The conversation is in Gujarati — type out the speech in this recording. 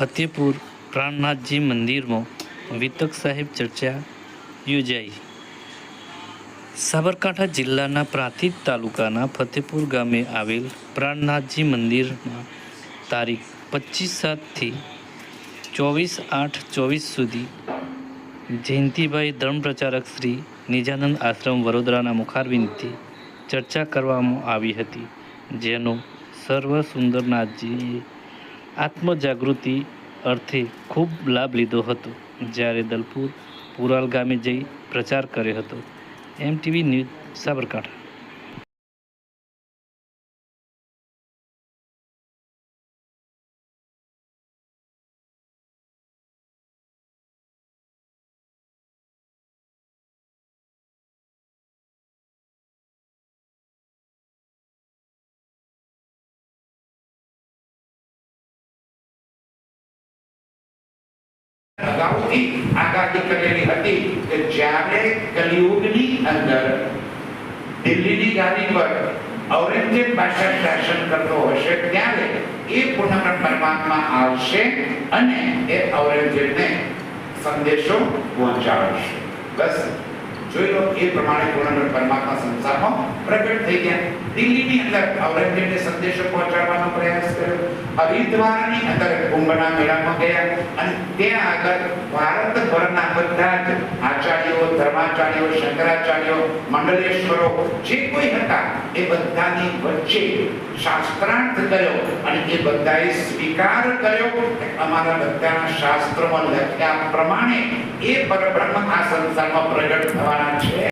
ફતેપુર પ્રાણનાથજી મંદિરમાં વિતક સાહેબ ચર્ચા યોજાઈ. સાબરકાંઠા જિલ્લાના પ્રાંતિજ તાલુકાના ફતેપુર ગામે આવેલ પ્રાણનાથજી મંદિરમાં તારીખ પચીસ સાતથી ચોવીસ આઠ ચોવીસ સુધી જયંતિભાઈ ધર્મ પ્રચારક શ્રી નિજાનંદ આશ્રમ વડોદરાના મુખારવિંદથી ચર્ચા કરવામાં આવી હતી, જેનો સર્વ સુંદરનાથજીએ આત્મજાગૃતિ અર્થે ખૂબ લાભ લીધો હતો. જ્યારે દલપુર પુરાલ ગામે જઈ પ્રચાર કર્યો હતો. MTV news Sabarkantha. અગાઉથી આગાહી કરેલી હતી કે જ્યારે કલિયુગની અંદર દિલ્હીની ગાદી પર ઔરંગઝેબ બાદશાહ શાસન કરતો હશે ત્યારે એ પુનઃ પરમાત્મા આવશે અને એ ઔરંગઝેબને સંદેશો પહોંચાડશે. બસ, જોઈ લો, એ પ્રમાણે પૂર્ણ પરમાત્મા સંસારમાં પ્રગટ થઈ ગયા. દિલ્હીની અંદર ઔરંગઝેબને સંદેશો પહોંચાડવાનો પ્રયાસ કર્યો. હરિદ્વારની અંદર કુંભના મેળામાં ગયા અને ત્યાં આગળ ભારતભરના બધા જ આચાર્યો, ધર્માચાર્યો, શંકરાચાર્યો, મંડલેશ્વરો જે કોઈ હતા, એ બધાની વચ્ચે શાસ્ત્રાર્થ કર્યો અને એ બધાએ સ્વીકાર કર્યો અમારા બધાના શાસ્ત્રોમાં લખ્યા પ્રમાણે એ પરબ્રહ્મ આ સંસારમાં પ્રગટ થવાના છે.